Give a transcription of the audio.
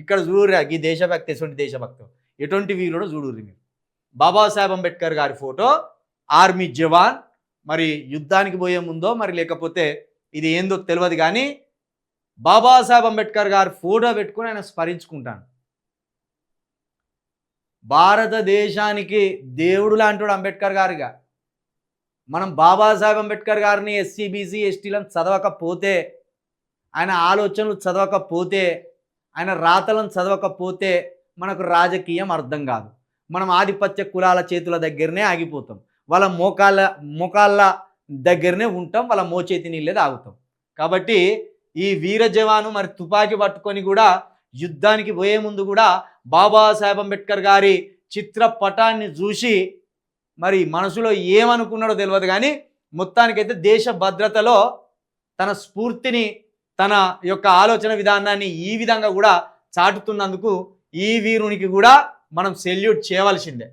ఇక్కడ చూడురా ఈ దేశభక్తి ఎటువంటి దేశభక్తం? ఎటువంటి వీరుడో చూడుర్రి మీరు. బాబాసాహెబ్ అంబేద్కర్ గారి ఫోటో ఆర్మీ జవాన్ మరి యుద్ధానికి పోయే ముందో మరి లేకపోతే ఇది ఏందో తెలియదు కానీ బాబాసాహెబ్ అంబేద్కర్ గారి ఫోటో పెట్టుకుని ఆయన స్మరించుకుంటాను. భారతదేశానికి దేవుడు లాంటివాడు అంబేద్కర్ గారిగా. మనం బాబాసాహెబ్ అంబేద్కర్ గారిని ఎస్సీ బీసీ ఎస్టీలను చదవకపోతే ఆయన ఆలోచనలు చదవకపోతే ఆయన రాతలను చదవకపోతే మనకు రాజకీయం అర్థం కాదు. మనం ఆధిపత్య కులాల చేతుల దగ్గరనే ఆగిపోతాం. వాళ్ళ మోకాళ్ళ మోకాళ్ళ దగ్గరనే ఉంటాం. వాళ్ళ మోచేతి నీళ్ళే తాగుతాం. కాబట్టి ఈ వీర జవాను మరి తుపాకీ పట్టుకొని కూడా యుద్ధానికి పోయే ముందు కూడా బాబాసాహెబ్ అంబేద్కర్ గారి చిత్రపటాన్ని చూసి మరి మనసులో ఏమనుకున్నాడో తెలియదు కానీ మొత్తానికైతే దేశ భద్రతలో తన స్ఫూర్తిని తన యొక్క ఆలోచన విధానాన్ని ఈ విధంగా కూడా చాటుతున్నందుకు ఈ వీరునికి కూడా మనం సెల్యూట్ చేయవలసిందే.